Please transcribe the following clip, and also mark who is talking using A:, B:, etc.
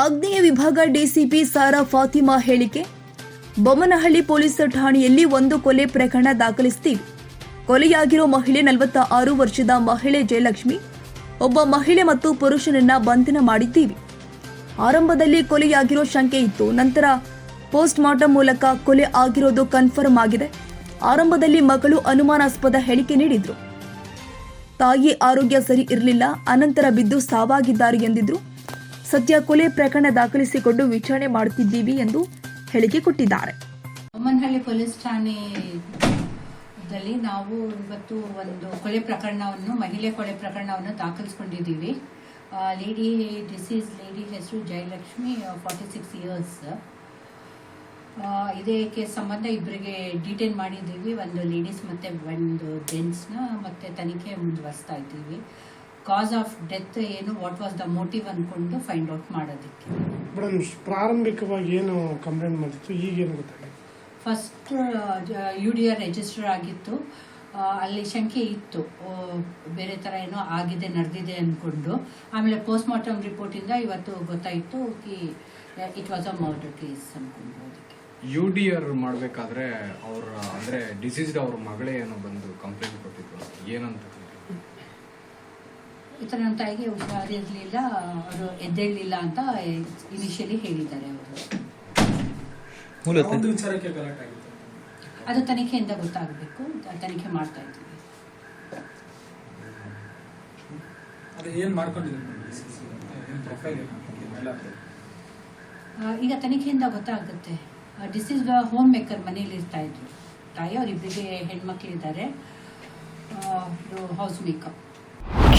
A: ಆಗ್ನೇಯ ವಿಭಾಗ ಡಿಸಿಪಿ ಸಾರಾ ಫಾತಿಮಾ ಹೇಳಿಕೆ, ಬೊಮ್ಮನಹಳ್ಳಿ ಪೊಲೀಸ್ ಠಾಣೆಯಲ್ಲಿ ಒಂದು ಕೊಲೆ ಪ್ರಕರಣ ದಾಖಲಿಸ್ತೀವಿ. ಕೊಲೆಯಾಗಿರೋ ಮಹಿಳೆ ನಲವತ್ತ ಆರು ವರ್ಷದ ಮಹಿಳೆ ಜಯಲಕ್ಷ್ಮಿ, ಒಬ್ಬ ಮಹಿಳೆ ಮತ್ತು ಪುರುಷನನ್ನ ಬಂಧನ ಮಾಡಿದ್ದೀವಿ. ಆರಂಭದಲ್ಲಿ ಕೊಲೆಯಾಗಿರೋ ಶಂಕೆ ಇತ್ತು, ನಂತರ ಪೋಸ್ಟ್ ಮಾರ್ಟಮ್ ಮೂಲಕ ಕೊಲೆ ಆಗಿರೋದು ಕನ್ಫರ್ಮ್ ಆಗಿದೆ. ಆರಂಭದಲ್ಲಿ ಮಗಳು ಅನುಮಾನಾಸ್ಪದ ಹೇಳಿಕೆ ನೀಡಿದ್ರು. ತಾಯಿ ಆರೋಗ್ಯ ಸರಿ ಇರಲಿಲ್ಲ, ಅನಂತರ ಬಿದ್ದು ಸಾವಾಗಿದ್ದಾರೆ ಎಂದಿದ್ರು. ಸದ್ಯ ಕೊಲೆ ಪ್ರಕರಣ ದಾಖಲಿಸಿಕೊಂಡು ವಿಚಾರಣೆ ಮಾಡುತ್ತಿದ್ದೀವಿ ಎಂದು ಹೇಳಿಕೆ ಕೊಟ್ಟಿದ್ದಾರೆ.
B: ಬೊಮ್ಮನಹಳ್ಳಿ ಪೊಲೀಸ್ ಠಾಣೆದಲ್ಲಿ ನಾವು ಇವತ್ತು ಒಂದು ಕೊಲೆ ಪ್ರಕರಣವನ್ನು, ಮಹಿಳೆ ಕೊಲೆ ಪ್ರಕರಣವನ್ನು ದಾಖಲಿಸಿಕೊಂಡಿದ್ದೀವಿ. ಲೇಡಿ ಡಿಸೀಸ್ ಲೇಡಿ ಹೆಸರು ಜಯಲಕ್ಷ್ಮಿ ಫಾರ್ಟಿ ಸಿಕ್ಸ್ ಇಯರ್ಸ್ ಇದಕ್ಕೆ ಸಂಬಂಧ ಇಬ್ಬರಿಗೆ ಡಿಟೈನ್ ಮಾಡಿದ್ದೀವಿ. ಒಂದು ಲೇಡೀಸ್ ಮತ್ತು ಒಂದು ಜೆಂಟ್ಸ್ನ ಮತ್ತು ತನಿಖೆ ಮುಂದುವರಿಸ್ತಾ ಇದ್ದೀವಿ. ಕಾಸ್ ಆಫ್ ಡೆತ್ ಏನು ವಾಟ್ ವಾಸ್ ದ ಮೋಟಿವ್ ಅಂದ್ಕೊಂಡು ಫೈಂಡ್ ಔಟ್ ಮಾಡೋದಕ್ಕೆ.
C: ಮೇಡಮ್ ಪ್ರಾರಂಭಿಕವಾಗಿ ಏನು ಕಂಪ್ಲೇಂಟ್ ಮಾಡಿತ್ತು ಈಗೇನು ಗೊತ್ತಾಗಿದೆ?
B: First U D R register ಆಗಿತ್ತು. ಅಲ್ಲಿ ಶಂಕೆ ಇತ್ತು. ಬೇರೆ ಥರ ಏನೋ ಆಗಿದೆ ನಡೆದಿದೆ ಅಂದ್ಕೊಂಡು ಆಮೇಲೆ ಪೋಸ್ಟ್ ಮಾರ್ಟಮ್ ರಿಪೋರ್ಟಿಂದ ಇವತ್ತು ಗೊತ್ತಾಯಿತು ಕಿ it was a murder case ಅಂದ್ಕೊಂಡು ಅದಕ್ಕೆ.
D: ಯು ಡಿ ಆರ್ ಮಾಡಬೇಕಾದ್ರೆ ಅವ್ರ ಅಂದ್ರೆ ಡಿಸೀಸ್ಡ್ ಅವ್ರ ಮಗಳೇ ಏನೋ ಬಂದು ಕಂಪ್ಲೇಂಟ್ ಕೊಟ್ಟಿದ್ರು. ಏನಂತ
B: ಈ ಥರ ನನ್ನ ತಾಯಿಗೆ ಹುಷಾರಿರಲಿಲ್ಲ ಅವರು ಎದ್ದೇಳಲಿಲ್ಲ ಅಂತ ಇನಿಷಿಯಲಿ ಹೇಳಿದ್ದಾರೆ ಅವರು.
E: ಒಂದು ವಿಚಾರಕ್ಕೆ ಗಲಾಟೆ ಆಗಿತ್ತು?
B: ಅದು ತನಿಖೆಯಿಂದ ಗೊತ್ತಾಗಬೇಕು ತನಿಖೆ ಮಾಡ್ತಾ ಇದ್ದೀವಿ.
E: ಏನ್
B: ಈಗ ತನಿಖೆಯಿಂದ ಗೊತ್ತಾಗುತ್ತೆ. ಡಿಸೀಸ್ ಹೋಮ್ ಮೇಕರ್ ಮನೇಲಿ ಇರ್ತಾ ಇದ್ರು. ತಾಯಿ ಅವರಿಬ್ಬರಿಗೆ ಹೆಣ್ಮಕ್ಳಿದ್ದಾರೆ. House makeup